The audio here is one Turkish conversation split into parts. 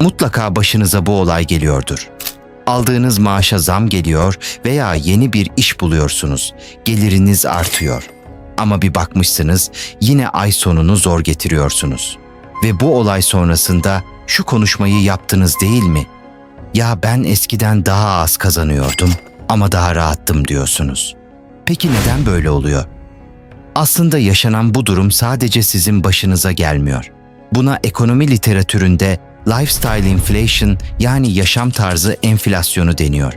Mutlaka başınıza bu olay geliyordur. Aldığınız maaşa zam geliyor veya yeni bir iş buluyorsunuz. Geliriniz artıyor. Ama bir bakmışsınız yine ay sonunu zor getiriyorsunuz. Ve bu olay sonrasında şu konuşmayı yaptınız değil mi? Ya ben eskiden daha az kazanıyordum ama daha rahattım diyorsunuz. Peki neden böyle oluyor? Aslında yaşanan bu durum sadece sizin başınıza gelmiyor. Buna ekonomi literatüründe lifestyle inflation yani yaşam tarzı enflasyonu deniyor.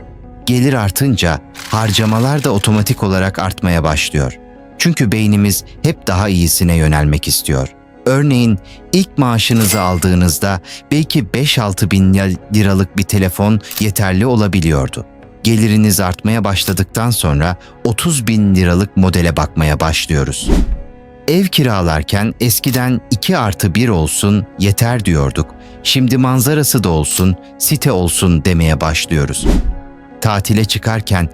Gelir artınca harcamalar da otomatik olarak artmaya başlıyor. Çünkü beynimiz hep daha iyisine yönelmek istiyor. Örneğin ilk maaşınızı aldığınızda belki 5-6 bin liralık bir telefon yeterli olabiliyordu. Geliriniz artmaya başladıktan sonra 30 bin liralık modele bakmaya başlıyoruz. Ev kiralarken eskiden 2 artı 1 olsun yeter diyorduk. Şimdi manzarası da olsun, site olsun demeye başlıyoruz. Tatile çıkarken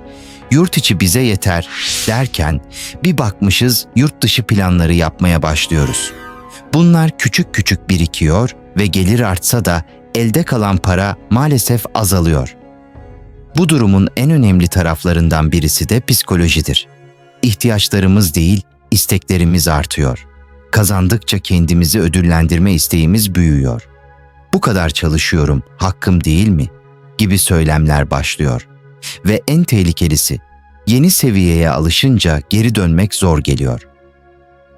yurt içi bize yeter derken bir bakmışız yurt dışı planları yapmaya başlıyoruz. Bunlar küçük küçük birikiyor ve gelir artsa da elde kalan para maalesef azalıyor. Bu durumun en önemli taraflarından birisi de psikolojidir. İhtiyaçlarımız değil, isteklerimiz artıyor. Kazandıkça kendimizi ödüllendirme isteğimiz büyüyor. Bu kadar çalışıyorum, hakkım değil mi? gibi söylemler başlıyor. Ve en tehlikelisi, yeni seviyeye alışınca geri dönmek zor geliyor.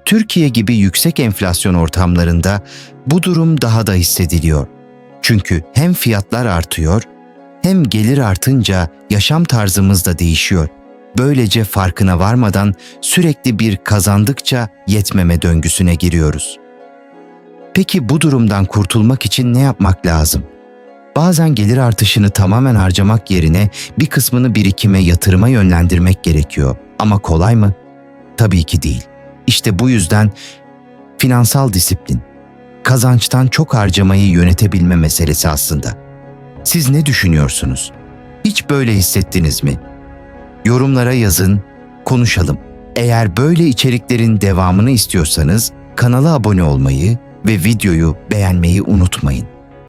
Türkiye gibi yüksek enflasyon ortamlarında bu durum daha da hissediliyor. Çünkü hem fiyatlar artıyor hem gelir artınca yaşam tarzımız da değişiyor. Böylece farkına varmadan sürekli bir kazandıkça yetmeme döngüsüne giriyoruz. Peki bu durumdan kurtulmak için ne yapmak lazım? Bazen gelir artışını tamamen harcamak yerine bir kısmını birikime, yatırıma yönlendirmek gerekiyor. Ama kolay mı? Tabii ki değil. İşte bu yüzden finansal disiplin, kazançtan çok harcamayı yönetebilme meselesi aslında. Siz ne düşünüyorsunuz? Hiç böyle hissettiniz mi? Yorumlara yazın, konuşalım. Eğer böyle içeriklerin devamını istiyorsanız kanala abone olmayı ve videoyu beğenmeyi unutmayın.